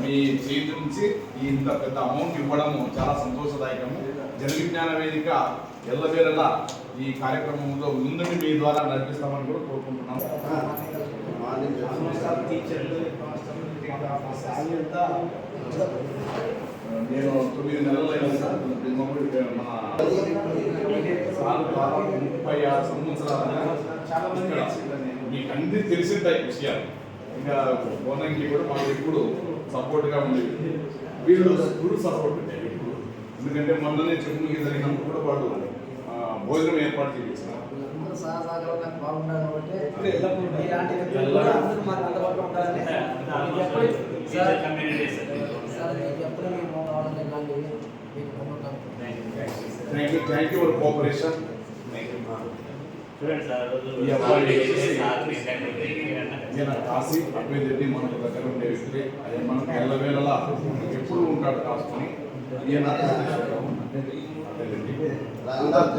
మీ చేతి నుంచి ఇంత పెద్ద అమౌంట్ ఇవ్వడము చాలా సంతోషదాయకము జన విజ్ఞాన వేదిక ఎల్లవేళలా ఈ కార్యక్రమంలో ముందుని మీ ద్వారా నడిపిస్తామని కూడా కోరుకుంటున్నాము నేను తొమ్మిది నెలలు అయింది సార్ ద్వారా ముప్పై ఆరు సంవత్సరాలుగా ఇక్కడ మీకు అన్ని తెలిసింటాయి విషయాలు. ఇంకా కోనంకి కూడా మాకు ఎప్పుడు సపోర్ట్గా ఉండేది. వీళ్ళు ఫుల్ సపోర్ట్ ఉండేది ఎప్పుడు. ఎందుకంటే మొన్ననే చెప్పుకి జరిగినప్పుడు కూడా వాళ్ళు భోజనం ఏర్పాటు చేయించినారు సహసాగరం thank you thank you for cooperation చూడండి సార్ కాశీ అభ్య రెడ్డి మనకు దగ్గర ఉండే వ్యక్తి ఆయన మనకు ఎల్లవేళలా ఎప్పుడు ఉంటాడు కాసుకొని. ఈయన.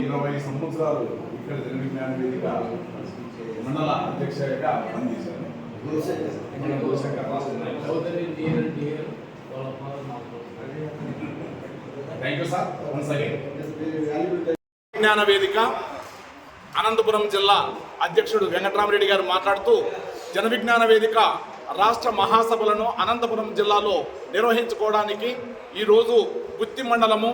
ఇరవై సంవత్సరాలు ఇక్కడ జన విజ్ఞాన వేదిక మండల అధ్యక్షగా రాష్ట్ర నాయకులు. Thank you sir once again Vignana Vedika Anantapuram జిల్లా అధ్యక్షుడు వెంకటరామరెడ్డి గారు మాట్లాడుతూ జన విజ్ఞాన వేదిక రాష్ట్ర మహాసభలను అనంతపురం జిల్లాలో నిర్వహించుకోవడానికి ఈరోజు గుత్తి మండలము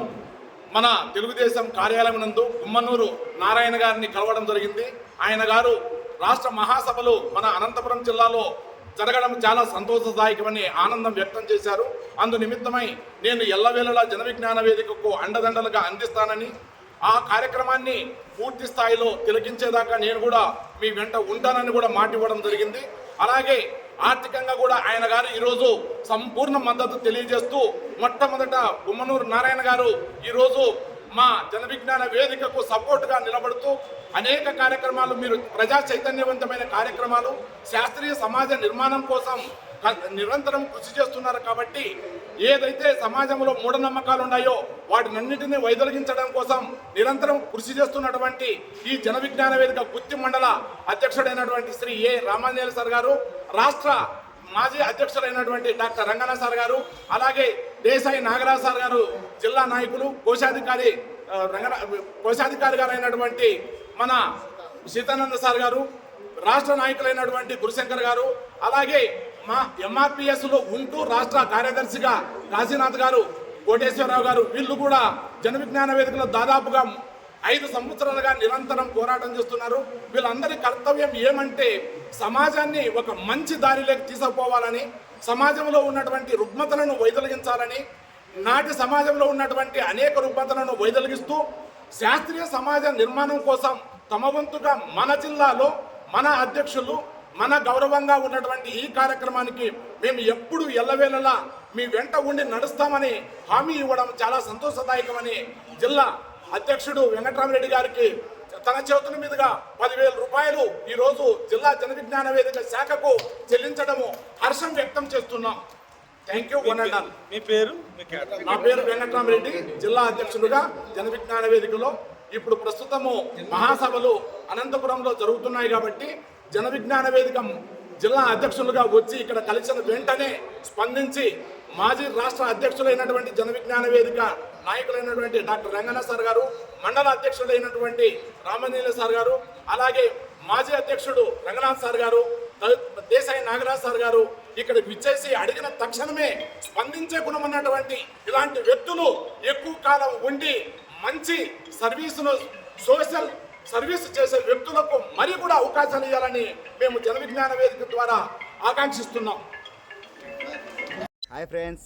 మన తెలుగుదేశం కార్యాలయం నందు గుమ్మనూరు నారాయణ గారిని కలవడం జరిగింది. ఆయన గారు రాష్ట్ర మహాసభలు మన అనంతపురం జిల్లాలో జరగడం చాలా సంతోషదాయకమని ఆనందం వ్యక్తం చేశారు. అందు నిమిత్తమై నేను ఎల్లవేళలా జన విజ్ఞాన వేదికకు అండదండలుగా అందిస్తానని ఆ కార్యక్రమాన్ని పూర్తి స్థాయిలో తిలకించేదాకా నేను కూడా మీ వెంట ఉంటానని కూడా మాట ఇవ్వడం జరిగింది. అలాగే ఆర్థికంగా కూడా ఆయన గారు ఈరోజు సంపూర్ణ మద్దతు తెలియజేస్తూ మొట్టమొదట గుమ్మనూరు నారాయణ గారు ఈరోజు మా జన విజ్ఞాన వేదికకు సపోర్ట్గా నిలబడుతూ అనేక కార్యక్రమాలు మీరు ప్రజా చైతన్యవంతమైన కార్యక్రమాలు శాస్త్రీయ సమాజ నిర్మాణం కోసం నిరంతరం కృషి చేస్తున్నారు కాబట్టి ఏదైతే సమాజంలో మూఢనమ్మకాలు ఉన్నాయో వాటినన్నింటినీ వైదొలగించడం కోసం నిరంతరం కృషి చేస్తున్నటువంటి ఈ జన విజ్ఞాన వేదిక గుత్తి మండల అధ్యక్షుడైనటువంటి శ్రీ ఏ. రామాంజలి సార్ గారు రాష్ట్ర మాజీ అధ్యక్షులైనటువంటి డాక్టర్ రంగనాథ్ సార్ గారు అలాగే దేశాయి నాగరాజ్ సార్ గారు జిల్లా నాయకులు కోశాధికారి రంగనా కోశాధికారి గారు అయినటువంటి మన సీతానంద సార్ గారు రాష్ట్ర నాయకులైనటువంటి గురుశంకర్ గారు అలాగే మా ఎంఆర్పిఎస్లో ఉంటూ రాష్ట్ర కార్యదర్శిగా కాశీనాథ్ గారు కోటేశ్వరరావు గారు వీళ్ళు కూడా జన విజ్ఞాన వేదికలో దాదాపుగా ఐదు సంవత్సరాలుగా నిరంతరం పోరాటం చేస్తున్నారు. వీళ్ళందరి కర్తవ్యం ఏమంటే సమాజాన్ని ఒక మంచి దారిలోకి తీసుకుపోవాలని సమాజంలో ఉన్నటువంటి రుగ్మతలను వైదొలగించాలని నాటి సమాజంలో ఉన్నటువంటి అనేక రుగ్మతలను వైదొలగిస్తూ శాస్త్రీయ సమాజ నిర్మాణం కోసం తమ వంతుగా మన జిల్లాలో మన అధ్యక్షులు మన గౌరవంగా ఉన్నటువంటి ఈ కార్యక్రమానికి మేము ఎప్పుడు ఎల్లవేళలా మీ వెంట ఉండి నడుస్తామని హామీ ఇవ్వడం చాలా సంతోషదాయకమని జిల్లా అధ్యక్షుడు వెంకటరామరెడ్డి గారికి తన చేతుల మీదుగా పదివేల రూపాయలు ఈ రోజు జిల్లా జన విజ్ఞాన వేదిక శాఖకు చెల్లించడము హర్షం వ్యక్తం చేస్తున్నాం. Thank you one and all మీ పేరు? నా పేరు వెంకటరామరెడ్డి జిల్లా అధ్యక్షుడుగా జన విజ్ఞాన వేదికలో ఇప్పుడు ప్రస్తుతము మహాసభలు అనంతపురంలో జరుగుతున్నాయి కాబట్టి జన విజ్ఞాన వేదిక జిల్లా అధ్యక్షులుగా వచ్చి ఇక్కడ కలిసిన వెంటనే స్పందించి మాజీ రాష్ట్ర అధ్యక్షులైనటువంటి జన విజ్ఞాన వేదిక నాయకులైనటువంటి డాక్టర్ రంగన్న సార్ గారు మండల అధ్యక్షుడైనటువంటి రామనీల సార్ గారు అలాగే మాజీ అధ్యక్షుడు రంగనాథ్ సార్ గారు దేశాయి నాగరాజ్ సార్ గారు ఇక్కడ విచ్చేసి అడిగిన తక్షణమే స్పందించే గుణం ఉన్నటువంటి ఇలాంటి వ్యక్తులు ఎక్కువ కాలం ఉండి మంచి సర్వీసును సోషల్ సర్వీస్ చేసే వ్యక్తులకు మరి కూడా అవకాశాలు ఇవ్వాలని మేము జన విజ్ఞాన వేదిక ద్వారా ఆకాంక్షిస్తున్నాం. Hi friends.